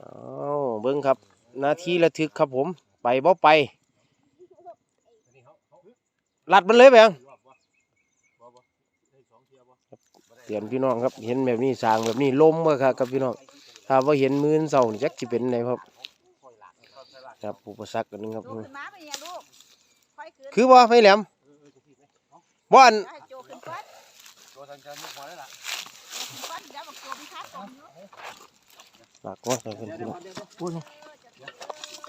อ้าเบิ้งครับ นาทีระทึกครับผม ไปบ่ไป ลัดมันเลยไปยังเตือนพี่น้องครับ เห็นแบบนี้สร้างแบบนี้ล้มบ่ครับกับพี่น้อง ถ้าว่าเห็นมือนเสานี่จักสิเป็นไงครับ ครับอุปสรรคอันนึงครับโจขึ้นมาไปเนี่ยลูกค่อยขึ้นคือว่าไม่แหลมบ่อัน ให้โจขึ้นก่อนโจขึ้นก่อนเดี๋ยวบอกโจมีค่าส่งอยู่หลักว่าใส่เพิ่นพี่น้อง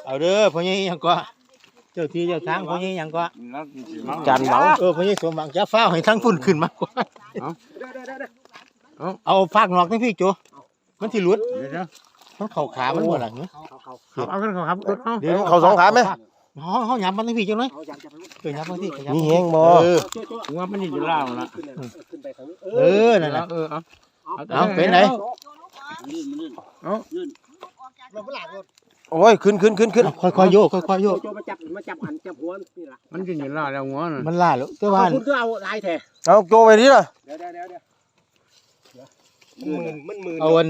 เอาเด้อพ่อใหญ่หยังก็เจ้าที่เจ้าทางพ่อใหญ่หยังก็จานเหมาเออพ่อใหญ่สมหวังจะฟ้าวให้ทั้งพุ่นขึ้นมากกว่าเอาฟากนอกทั้งพี่โจมันสิหลุดมันเข้าขามันบ่ล่ะเนอะเอาขึ้นครับเอาเดี๋ยวเขาสองขาไหมเฮาเฮาหยับมันทั้งพี่จังเลยเออหยับมันที่หยับมีแห้งบ่เออว่ามันอยู่ล่างละเออนั่นน่ะเออเอาเอาเป็นไหน โจลูกก่อนออกจากโรงโอ้ยขึ้นขึ้นขึ้นขึ้นค่อยๆโยกค่อยๆโยกโจมาจับมาจับหันจับหัวนี่ล่ะมันอยู่ล่างแล้วหัวน่ะมันล่าแล้วแต่ว่าคุณก็เอาลายแท้เอาโจไปดิล่ะเดี๋ยวเดี๋ยวเดี๋ยวเดี๋ยวมันมืนมันมืนเอาอัน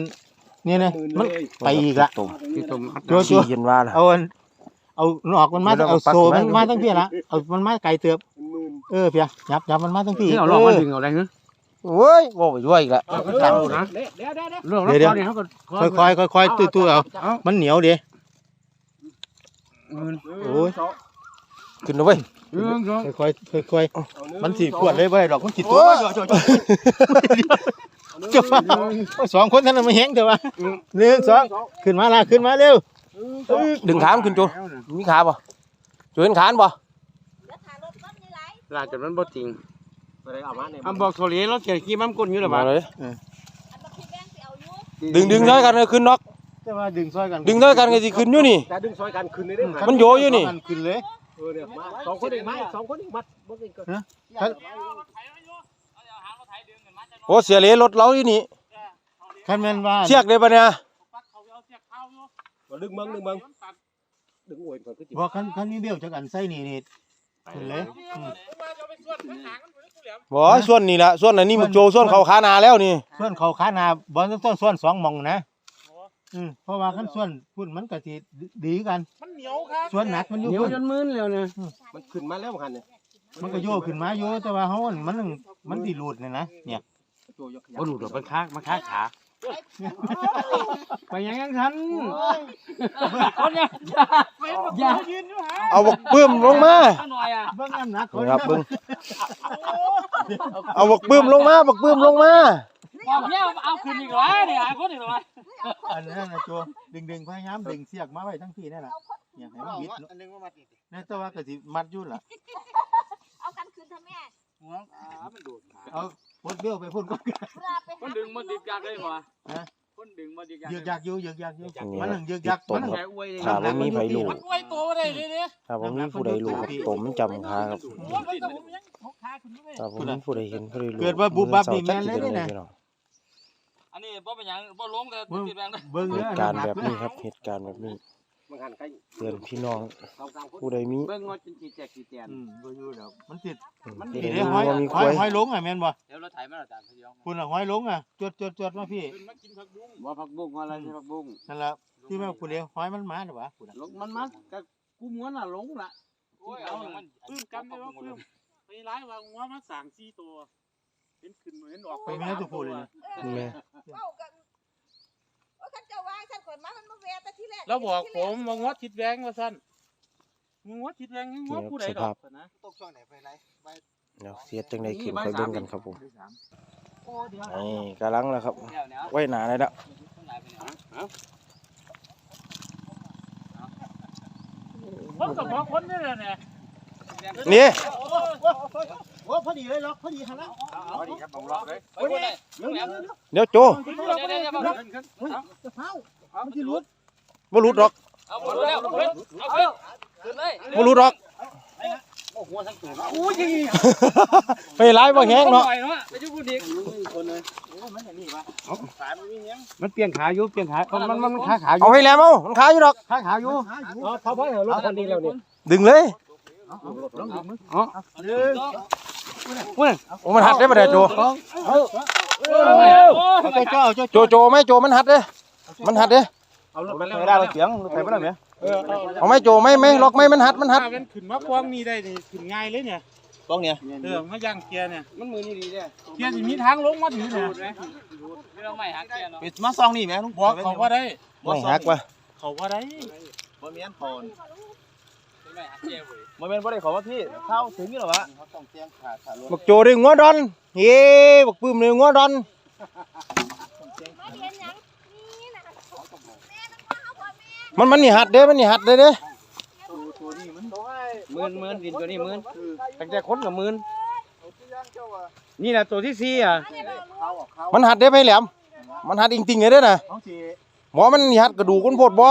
นี่นะมืนมันเลยไปอีกละตุ่มที่ตรงโจโจชี้เห็นว่าล่ะเอาอันเอานอกมันมาไม่ต้องเอาปักโซมันไว้มาทั้งพี่ละเอามันมาไกลเติบมันมืนเออเพียยับยับมันมาทั้งพี่ที่เอาเอลอกมาอดึงเอาอะไรเนอะ โอ้ยบ่ไปด้วยอีกละเดี๋ยวเดี๋ยวเดี๋ยวเดี๋ยวเรื่องแล้วตอนนี้เขาก็ค่อยๆค่อยๆตู้ๆเอาเอามันเหนียวเด้โอ้ยขึ้นเอาไว้ยเรื่องสองค่อยๆค่อยๆมันสิปวดเลยบ่ได้ดอกมันสิตัวโอ้ยจ่อจ่อจ่อจ่อสองคนท่านนมาแฮงเถอะวะหนึ่งสองขึ้นมาละขึ้นมาเร็วดึงขามนขึ้นโจมีขาบ่โจเห็นขานบ่เดี๋ยวถ่ายรถก่อนมีไรลาจนมันบ่จริง อะไรเอามาเนี่ยอำบอกโซลีรถเกียร์ขี้มันก้นอยู่หรือเปมาล่าเลย อันนั้นพี่แบงค์ไปเอาอยู่ดึงดึงด้วยกันเลยขึ้นน็อกแต่ว่าดึงซอยกันดึงด้วยกันก็สิขึ้นอยู่นี่ แต่ดึงซอยกันคืนนี้ได้ไหมมันโยอยู่นี่ขึ้นเลย เออเนี่ยมาสองคนเองมาสองคนเองมัดบ่กินก็โอ้เสียเหลรถเราอยู่นี่ คันแม่นว่าเชือกเลยปะเนี่ยดึงเมืองดึงเมืองดึงอวยก่อนก็จิบ่คันคันมีเบี้ยวจักอันใส่นี่นี่ขึ้นเลยอืม บ่ส่วนนี่ละส่วนอันนี้มึกโจส่วนเขาขาหนาแล้วนี่ ส่วนเขาขาหน้าบ่ต้องส่วนสองหมองนะอืมเพราะว่าคันส่วนพุ่นมันก็สิดีกัน มันเหนียวครับส่วนหนักมันอยู่เหนียวพุ่นจนมึนแล้วเนี่ยมันขึ้นมาแล้วหันเนี่ยมันก็โยกขึ้นมาโยแต่ว่าเฮามันมันมันสิหลุดเนี่ยนะเนี่ยโจยกบ่หลุดหรอกมันค้ามันค้าขา ไปยังยังทันคนเนี่ยอย่าเอาบักปื้มลงมาหน่อยอะเบิ่งน้ำหนักครับเบิ่งเอาบักปื้มลงมาบักปื้มลงมาบอกเนี่ยเอาคืนอีกแล้วเนี่ยคนอีกแล้วอันนั้นนะโจดึงๆพยายามดึงเสียกมาไว้ทั้งที่นั่นล่ะเนี่ยให้มันบิดเนอะอันนึงมามัดนี่นี่แต่ว่าก็สิมัดอยู่ล่ะเอากันคืนทำแม่เอา พดเบี้ยวไปพุ่นก็เพื่อไปคนหาดึงมันดึกยักได้ป่ะคนดึงมันดึกยักยึกยักอยู่ยึกยักอยู่นี่มันนะหนึ่งยึกยักตมัมนหนึ่งครับแค่อวยเลยถ้าบ่มีไผรู้มันอวยตัวได้เลยเนี่ยถ้าบ่มีผู้ใดรู้ครับตมมันจำขาครับถ้าบ่มีผู้ใดเห็นผู้ใดรู้เกิดว่าบุบบับนี่แม่นเลยมื้อนี่เช้าจักสิป็นะพี่องอันนี้บ่เป็นหยังบ่ลงแต่ติดแรงนะเบิ่งเหเด้อตุการณ์แบบนี้ครับเหตุการณ์แบบนี้ มันหันใกล้เตือนพี่น้องสองสามคนผู้ใดมี เบิ่งงอจนจีแจกจีแตนอืมบ่อยู่ดอกมันติดมันผู้ดีใดเดี๋ยวมีห้อยวัวมีคห้อวยยห้อยลงอะแม่นบ่เดี๋ยวเราถ่ายมาอาจารย์พยองคุณน่ะห้อยลงอะจดจดจดมาพี่มากินผักบุ้งว่าผักบุ้งอะไรใช่ผักบุ้งนั่นล่ะที่แม่คุณเดียวห้อยมันมาหรือวะคุณน่ะลงมันมาก็กูม้วนน่ะลงละโอ้ยเอามันปื้มกำได้ว่าปื้มไปร้ายว่างัวมาสางสี่ตัวเห็นขึ้นเห็นออกไปแม่ตัวพูดเลยนะแม่เอากัน ว่ากันเจ้าว่าฉันก่อนมามันมาแวะแต่ที่แรกแล้วบอกผมว่างัวทิดแวงว่าสั้นงัวทิดแวงงัวผู้ใดดอกนะตกช่วงไหนไปไหนเดี๋ยวเสียจังไดขึ้นค่อยเบิ่งกันครับผมโอ้เดี๋ยวนี่กำลังแล้วครับเดี๋ยวเนี้ยไว้หนาเลยละต้องไหนไปเนี่ยคนกับของคนนี่แหละเนี่ยนี่ โอ้พอดีเลยล็อกพอดีหั่นละพอดีครับผมล็อกเลยไปคนไหนเดี๋ยวเดี๋ยวเดี๋ยวโจเดี๋ยวเดี๋ยวเดี๋ยวขึ้นขึ้นจะเฝ้ามันสิหลุดบ่หลุดหรอกเอาหมดแล้วเอาขึ้นเอาขึ้นขึ้นเลยบ่หลุดหรอกโอ้โหทั้งตัวไปร้ายบ่แห้งเนาะไปยุ่งกูดิคนเลยมันเปลี่ยนขาอยู่เปลี่ยนขา มันมันมันขาขาอยู่เอาให้แหลมเอามันขาอยู่ดอกขาขาอยู่อ๋อเขาพ่อเหรอรถคันนี้แล้วนี่ดึงเลยอ๋อ โอ้มันหัดได้บ่ได้โจเอาเจ้าเจ้าโจโจไหมโจมันหัดเด้มันหัดเด้เอารถไปแล้วไม่ได้เราเสียงรถไถไปแล้วไหมเออเอาเอาไหม่โจไม่ไหม่ล็อกไหม่มันหัดมันหัดถ้าเป็นขึ้นมาควางนี่ได้นี่ขึ้นง่ายเลยเนี่ยต้องเนี่ยเออมาย่างเกียร์เนี่ยมันมือนี่ดีเนี่ยเกียร์สิมีทางลงมาถึงเนี่ยไม่ต้องไม่หักแกเนาะไปมาซองนี่ไหมลุงบอกเขาว่าได้ไม่หักว่ะเขาว่าได้บ่มีอันพอนไม่หักแกเว้ยบ่แม่นบ่ได้ขอว่าพี่เข้าถึงนี่หรอวะเขาต้องเตียงขาดขาดรถบักโจได้งัวดอนเย้บักปื้มได้งัวดอนมันมันนี่หัดเด้มันนี่หัดเด้เด้หมื่นหมื่นดินตัวนี้หมื่นตั้งแต่คนกับหมื่นนี่แหละตัวที่สี่อะมันหัดเด้ไปแหลมมันหัดจริงๆเลยเด้อน่ะต้องสิหมอมันหัดกระดูกคนโพดบ่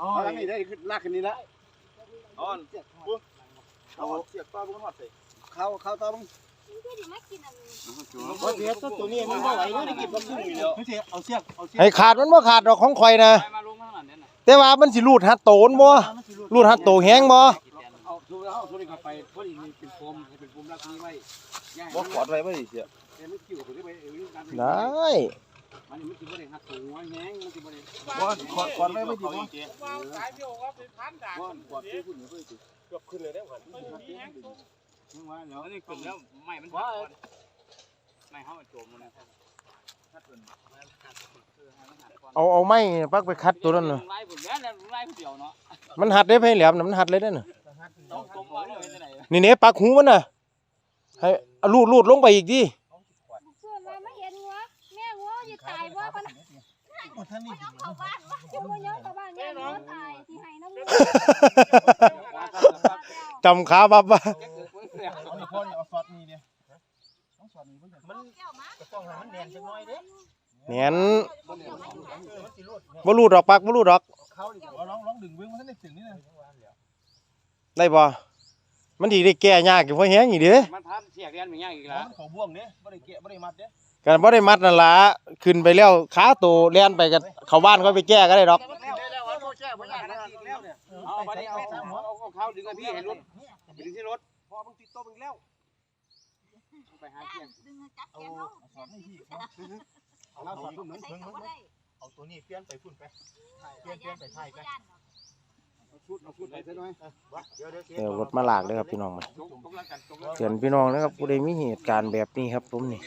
อ๋อนี่ได้ขึ้นลากขึ้นนี่ละอ๋อเอาเสียบต่อบ่ฮอดใส่เข้าเข้าต้องบ่เสียบตัวนี้มันบ่ไหวเลยได้กินบ่คุ้มอยู่แล้วไม่ใช่เอาเชือกเอาเชือกให้ขาดมันบ่ขาดดอกของข่อยนะไปมาลงข้างหลังเนี่ยนะแต่ว่ามันสิรูดหัดโตนบ่รูดหัดโตแห้งบ่เอาดูแล้วเอาตัวนี้เข้าไปพอดีนี่เป็นโฟมให้เป็นโฟมรักนี้ไว้ย่างบ่กอดไว้บ่สิเสียแต่ไม่กิ่วตัวนี้ไปเอวนี่การได้ มันมันสิบ่ได้หักตัวหัวแง้งมันสิบ่ได้บ่กอดกอดไว้บ่ดีบ่วางสายเดียวว่าเป็นพันด่างบ่กอดที่คุณเพิ่นสิเกือบขึ้นเลยได้หันมึงว่าแล้วนี่ขึ้นแล้วไม่มันหักก่อนไม่เข้าโจมมันนะเอาเอาไม้ปักไปคัดตัวนั้นน่ะไล่ผุนแม่แล้วไล่ผู้เดียวเนาะมันหัดได้ไปแหลมน่ะมันหัดเลยเด้อน่ะต้องกลมว่าเนี่ยเป็นไหนนี่เนี่ยปักหูมันน่ะให้เอารูดรูดลงไปอีกดิ ส่วนมาไม่เห็นงัวแม่งัวจะตายว่ามัน มันเอาเข้าบ้านว่าจะมาเยอะเข้าบ้านแม่งัวตายที่ให้น้ำมันจำขาบับว่านี่พ่อนี่เอาซอสนี่เนี่ยนเกี่ยวมาต้องให้มันแน่นจังน้อยเด้แหนบ่รูดดอกปักบ่รูดดอกเขาดิเอาลองลองดึงเบิ่งมันได้ถึงนี่นะได้บ่มันดีได้แก้ยากอยู่เพราะแห้งอีเด้มันพับเสียกเรียนเป็นยังอีกแล้แล้วเขาบ่วงเด้บ่ได้เกะบ่ได้มัดเด้ กันบ่ได้มัดนั่นล่ะขึ้นไปแล้วขาโตแล่นไปกันเขาบ้านเขาไปแก้ก็ได้ดอกแล้วแล้วเอาแก้บ่ได้แล้วแล้วเนี่ยเอาไปเอาเอาเขาดึงให้พี่ให้รถดึงที่รถพอมึงติดโต๊ะมึงแล้วไปหาเกียงดึงจับแกเขาสอนให้พี่เอาเราสอนเหมือนเพิ่งเอาตัวนี้เปลี่ยนไปพุ่นไปเปลี่ยนเปลี่ยนไปไทยไปชุดเอาชุดไปซะหน่อยเดี๋ยวเดี๋ยวเดี๋ยวรถมาหลากเลยครับพี่น้องมันจงจงแล้วกันจงแล้วเตือนพี่น้องนะครับผู้ใดมีเหตุการณ์แบบนี้ครับผมนี่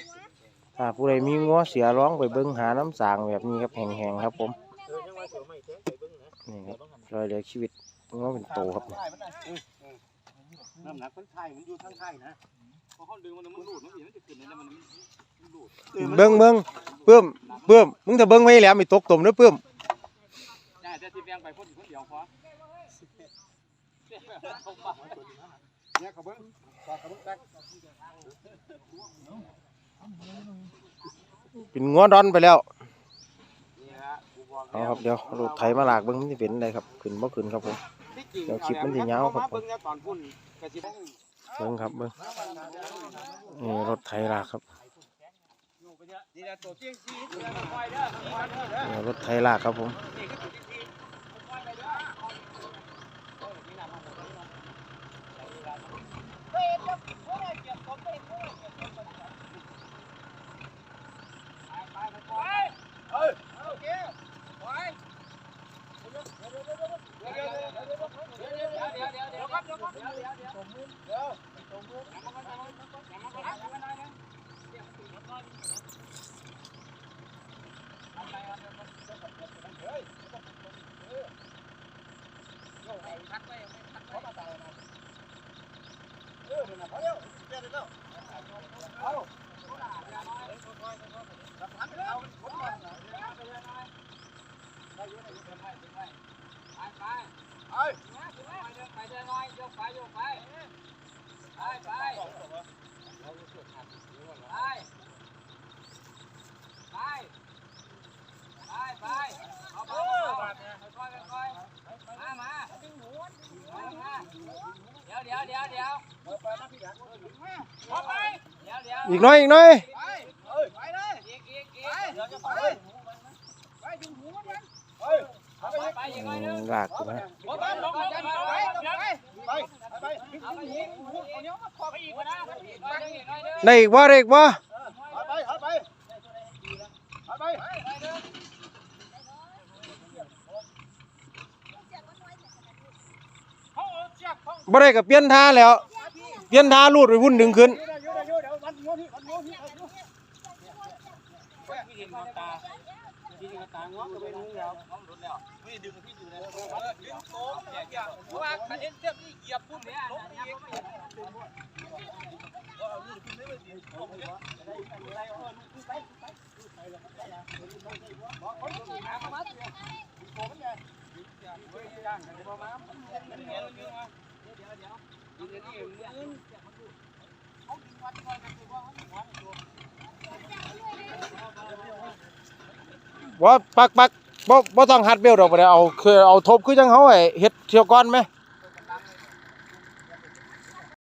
ถ้าผู้ใดมีงัวเสียร้องไปเบิ่งหาน้ำสางแบบนี้ครับแห้งๆครับ ผมเออจังว่าเสือไม่แท้ไปเบิ่งนะนี่ครับรอยเหลือชีวิตงัวเป็นโตครับนี่น้ำหนักคนไทยมันอยู่ทางไทยนะพอเขาดึงมันมันดูดมันมันจะขึ้นแล้วมันมันดูดเบิ่งเบิ่งเพิ่มเพิ่มมึงถ้าเบิ่งไว้แหล้วมีตกตุ่มเด้อเพิ่มใช่แต่ที่แบงไปพ่นคนเดียวพอเนี่ยเขาเบิ้งกอดเขาเบิ้งตัก เป็นงัวดอนไปแล้วเอาครับเดี๋ยวรถไถมาหลากเบิ่งมันสิเป็นไดครับขึ้นบ่ขึ้นครับผมเดี๋ยวคลิปมันสิยาวครับผมเบิ้งครับเบิ่งนี่รถไถลากครับนี่แหละตัวเตี้ยหละควายเด้อควายเด้อนี่รถไถลากครับผม Hey! เดี๋ยวเดี๋ยวเดี๋ยวเดี๋ยวอีกน้อยอีกน้อย ลากนะได้ว่าเรกว่าบ่ได้กับเปลี่ยนท่าแล้ว เปลี่ยนท่าลูดไปวุ่นดึงขึ้นเห็น ว่าปักปักบ่บ่ต้องหัดเบลดอกบ่ได้เอาคือเอาทบคือจังเฮาไอ้เฮ็ดเที่ยวก่อนไหม